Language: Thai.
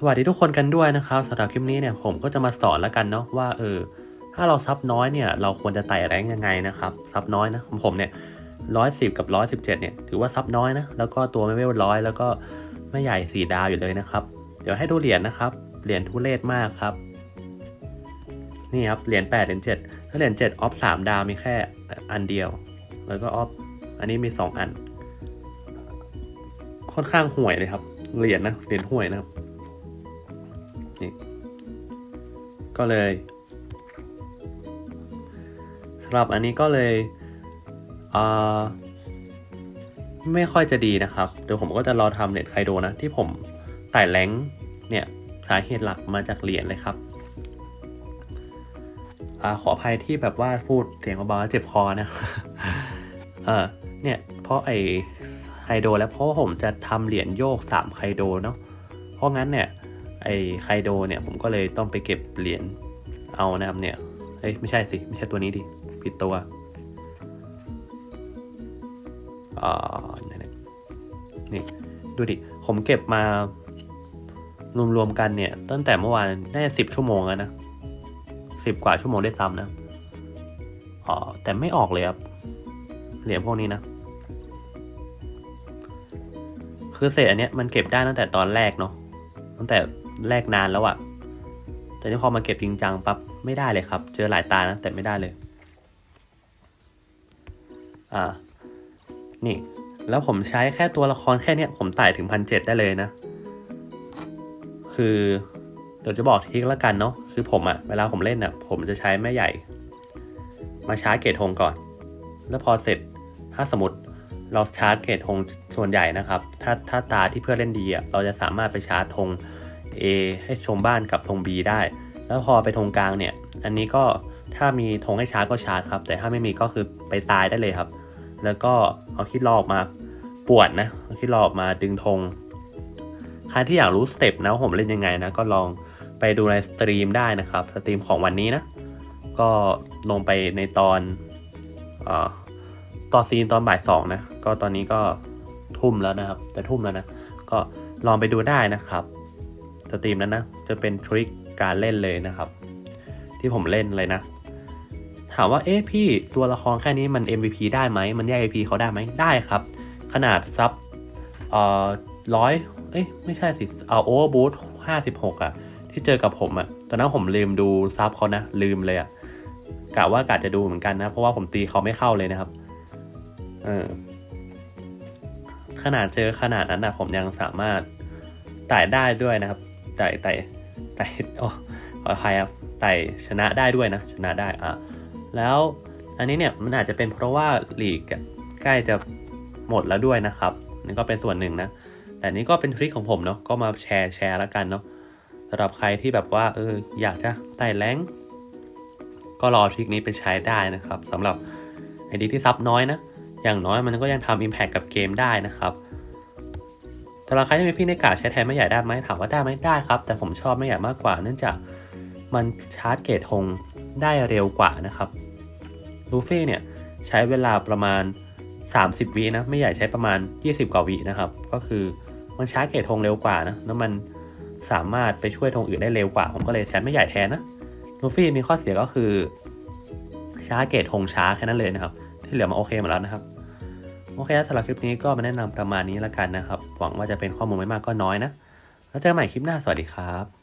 สวัสดีทุกคนกันด้วยนะครับสำหรับคลิปนี้เนี่ยผมก็จะมาสอนแล้วกันเนาะว่าเออถ้าเราซับน้อยเนี่ยเราควรจะไต่แรงยังไงนะครับซับน้อยนะของผมเนี่ยร้อยสิบกับร้อยสิบเจ็ดเนี่ยถือว่าซับน้อยนะแล้วก็ตัวไม่เวลร้อยแล้วก็ไม่ใหญ่สี่ดาวอยู่เลยนะครับ เดี๋ยวให้ดูเหรียญนะครับเหรียญทุเรศมากครับนี่ครับเหรียญแปดเหรียญเจ็ดถ้าเหรียญเจ็ดออฟสามดาวมีแค่อันเดียว แล้วก็ออฟอันนี้มีสองอัน ค่อนข้างห่วยเลยครับเหรียญนะเหรียญห่วยนะครับ นี่ก็เลยสำหรับอันนี้ก็เลยไม่ค่อยจะดีนะครับ เดี๋ยวผมก็จะรอทำเน็ตไคโดนะ ที่ผมไต่แรงเนี่ยสาเหตุหลักมาจากเหรียญเลยครับอขออภัยที่แบบว่าพูดเสียงเบาๆแล้วเจ็บคอนะเออเนี่ยเพราะไอไคโดแล้วเพราะผมจะทำเหรียญโยกสามไคโดเนาะเพราะงั้นเนี่ย ไอไคโดเนี่ยผมก็เลยต้องไปเก็บเหรียญเอานะครับเนี่ยเอ้ยไม่ใช่สิ ไม่ใช่ตัวนี้ดิ ผิดตัวอ่านี่ยเนี่ยนี่ดูดิ ผมเก็บมารวมๆกันเนี่ย ตั้งแต่เมื่อวานได้สิบชั่วโมงแล้วนะสิบกว่าชั่วโมงได้ซ้ำนะอ๋อแต่ไม่ออกเลยครับเหรียญพวกนี้นะคือเศษอันเนี้ยมันเก็บได้ตั้งแต่ตอนแรกเนาะตั้งแต่ แรกนานแล้วอะแต่นี่พอมาเก็บจริงจังปั๊บไม่ได้เลยครับ เจอหลายตานะแต่ไม่ได้เลย อ่า นี่ แล้วผมใช้แค่ตัวละครแค่เนี้ย ผมไต่ถึงพันเจ็ดได้เลยนะ คือเดี๋ยวจะบอกทีละกันเนาะคือผมอะเวลาผมเล่นอะผมจะใช้แม่ใหญ่ มาชาร์จเกตธงก่อน แล้วพอเสร็จถ้าสมมติเราชาร์จเกตธงส่วนใหญ่นะครับ ถ้าถ้าตาที่เพื่อนเล่นดีอะเราจะสามารถไปชาร์จธง A ให้ชมบ้านกับธง B ได้ แล้วพอไปธงกลางเนี่ย อันนี้ก็ถ้ามีธงให้ชาร์จก็ชาร์จครับ แต่ถ้าไม่มีก็คือไปตายได้เลยครับ แล้วก็เอาคิดลอกมาปวดนะเอาคิดลอกมาดึงธงใครที่อยากรู้สเต็ปนะผมเล่นยังไงนะ ก็ลองไปดูในสตรีมได้นะครับ สตรีมของวันนี้นะ ก็ลงไปในตอนเอ่อต่อซีนตอนบ่ายสองนะ ก็ตอนนี้ก็ทุ่มแล้วนะครับ จะทุ่มแล้วนะ ก็ลองไปดูได้นะครับ สตรีมนั้นนะ จะเป็นทริคการเล่นเลยนะครับ ที่ผมเล่นเลยนะ ถามว่าเอ๊ะพี่ตัวละครแค่นี้มัน MVP ได้ไหมมันแยก MVP เขาได้ไหมได้ครับ ขนาดซับเอ่อร้อยเอ้ยไม่ใช่สิเอาโอเวอร์บูทห้าสิบหกอะที่เจอกับผมอะตอนนั้นผมลืมดูซับเขานะ ลืมเลยอะกะว่ากะจะดูเหมือนกันนะ เพราะว่าผมตีเขาไม่เข้าเลยนะครับเออขนาดเจอขนาดนั้นนะผมยังสามารถไต่ได้ด้วยนะครับ ไต่ไต่ไต่โอ้ขออภัยครับไต่ชนะได้ด้วยนะชนะได้อะแล้วอันนี้เนี่ยมันอาจจะเป็นเพราะว่าลีกอะใกล้จะหมดแล้วด้วยนะครับนี่ก็เป็นส่วนหนึ่งนะแต่นี่ก็เป็นทริคของผมเนาะก็มาแชร์แชร์แล้วกันเนาะสำหรับใครที่แบบว่าเอออยากจะไต่แรงก็รอทริคนี้ไปใช้ได้นะครับสำหรับไอดีที่ซับน้อยนะอย่างน้อยมันก็ยังทำ Impact กับเกมได้นะครับ แต่ราคาที่มีพี่ในกาใช้แทนไม่ใหญ่ได้ไหมถามว่าได้ไหมได้ครับ แต่ผมชอบไม่ใหญ่มากกว่า เนื่องจากมันชาร์จเกตธงได้เร็วกว่านะครับลูฟี่เนี่ยใช้เวลาประมาณ 30 วินะไม่ใหญ่ใช้ประมาณ 20 กว่าวินะครับ ก็คือมันชาร์จเกตธงเร็วกว่านะแล้วมันสามารถไปช่วยธงอื่นได้เร็วกว่า ผมก็เลยใช้ไม่ใหญ่แทนนะลูฟี่มีข้อเสียก็คือชาร์จเกตธงช้าแค่นั้นเลยนะครับ ที่เหลือมาโอเคหมดแล้วนะครับ โอเคสำหรับคลิปนี้ก็มาแนะนำประมาณนี้แล้วกันนะครับ หวังว่าจะเป็นข้อมูลไม่มากก็น้อยนะ แล้วเจอกันใหม่คลิปหน้าสวัสดีครับ